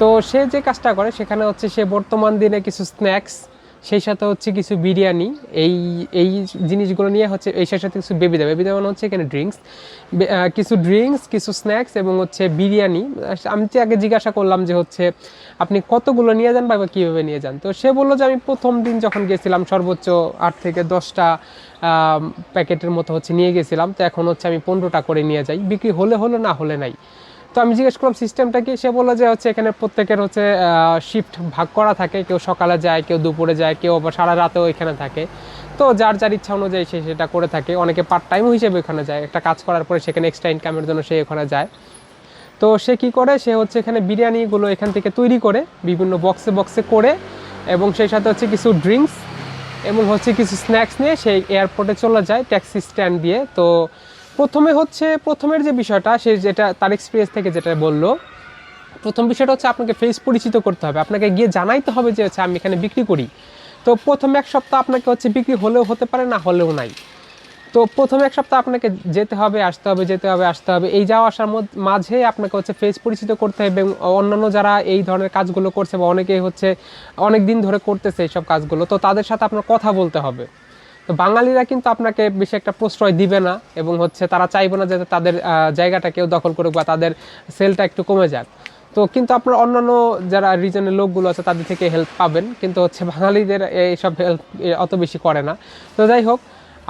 তো সে যে কাজটা করে, সেখানে হচ্ছে সে বর্তমান দিনে কিছু স্ন্যাক্স সেই সাথে হচ্ছে কিছু বিরিয়ানি, এই এই জিনিসগুলো নিয়ে হচ্ছে, এই সাথে কিছু বেবি দেয়। বেবি দেওয়া মানে হচ্ছে এখানে ড্রিঙ্কস কিছু ড্রিঙ্কস কিছু স্ন্যাক্স এবং হচ্ছে বিরিয়ানি। আমি তো আগে জিজ্ঞাসা করলাম যে হচ্ছে আপনি কতগুলো নিয়ে যান বা কীভাবে নিয়ে যান? তো সে বলল যে আমি প্রথম দিন যখন গেছিলাম, সর্বোচ্চ আট থেকে দশটা প্যাকেটের মতো হচ্ছে নিয়ে গেছিলাম। তো এখন হচ্ছে আমি পনেরোটা করে নিয়ে যাই। বিক্রি হলে হলো না হলে নাই। তো আমি জিজ্ঞেস করলাম সিস্টেমটা কি? সে বলল যে, হচ্ছে এখানে প্রত্যেকের হচ্ছে শিফট ভাগ করা থাকে। কেউ সকালে যায়, কেউ দুপুরে যায়, কেউ আবার সারা রাতেও এখানে থাকে। তো যার যার ইচ্ছা অনুযায়ী সে সেটা করে থাকে। অনেকে পার্ট টাইম হিসেবে ওখানে যায়। একটা কাজ করার পরে সেখানে এক্সট্রা ইনকামের জন্য সে ওখানে যায়। তো সে কি করে? সে হচ্ছে এখানে বিরিয়ানিগুলো এখান থেকে তৈরি করে, বিভিন্ন বক্সে বক্সে করে এবং সেই সাথে হচ্ছে কিছু ড্রিঙ্কস এবং হচ্ছে কিছু স্ন্যাক্স নিয়ে সেই এয়ারপোর্টে চলে যায় ট্যাক্সি স্ট্যান্ড দিয়ে। তো প্রথমে হচ্ছে, প্রথমের যে বিষয়টা, সে যেটা তার এক্সপিরিয়েন্স থেকে যেটা বলল, প্রথম বিষয়টা হচ্ছে আপনাকে ফেস পরিচিত করতে হবে। আপনাকে গিয়ে জানাইতে হবে যে হচ্ছে আমি এখানে বিক্রি করি। তো প্রথম এক সপ্তাহ আপনাকে হচ্ছে বিক্রি হলেও হতে পারে, না হলেও নাই। তো প্রথম এক সপ্তাহ আপনাকে যেতে হবে, আসতে হবে, যেতে হবে, আসতে হবে। এই যাওয়া আসার মাঝে আপনাকে হচ্ছে ফেস পরিচিত করতে হবে এবং অন্যান্য যারা এই ধরনের কাজগুলো করছে বা অনেকেই হচ্ছে অনেক দিন ধরে করতেছে এইসব কাজগুলো, তো তাদের সাথে আপনার কথা বলতে হবে। তো বাঙালিরা কিন্তু আপনাকে বেশি একটা প্রশ্রয় দিবে না এবং হচ্ছে তারা চাইবে না যাতে তাদের জায়গাটা কেউ দখল করুক বা তাদের সেলটা একটু কমে যাক। তো কিন্তু আপনার অন্যান্য যারা রিজনের লোকগুলো আছে তাদের থেকে হেল্প পাবেন। কিন্তু হচ্ছে বাঙালিদের এইসব হেল্প অত বেশি করে না। তো যাই হোক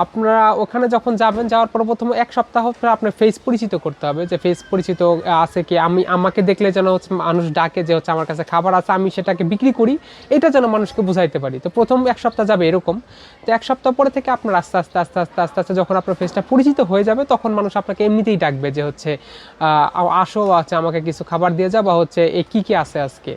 আপনারা ওখানে যখন যাবেন, যাওয়ার পর প্রথমে এক সপ্তাহ আপনার ফেস পরিচিত করতে হবে যে ফেস পরিচিত আছে কি? আমি, আমাকে দেখলে যেন হচ্ছে মানুষ ডাকে যে হচ্ছে আমার কাছে খাবার আছে, আমি সেটাকে বিক্রি করি, এটা যেন মানুষকে বুঝাইতে পারি। তো প্রথম এক সপ্তাহ যাবে এরকম। তো এক সপ্তাহ পরে থেকে আপনার আস্তে আস্তে আস্তে আস্তে আস্তে আস্তে যখন আপনার ফেসটা পরিচিত হয়ে যাবে, তখন মানুষ আপনাকে এমনিতেই ডাকবে যে হচ্ছে আসো আছে আমাকে কিছু খাবার দিয়ে যাও বা হচ্ছে, এ কী কী আছে আজকে?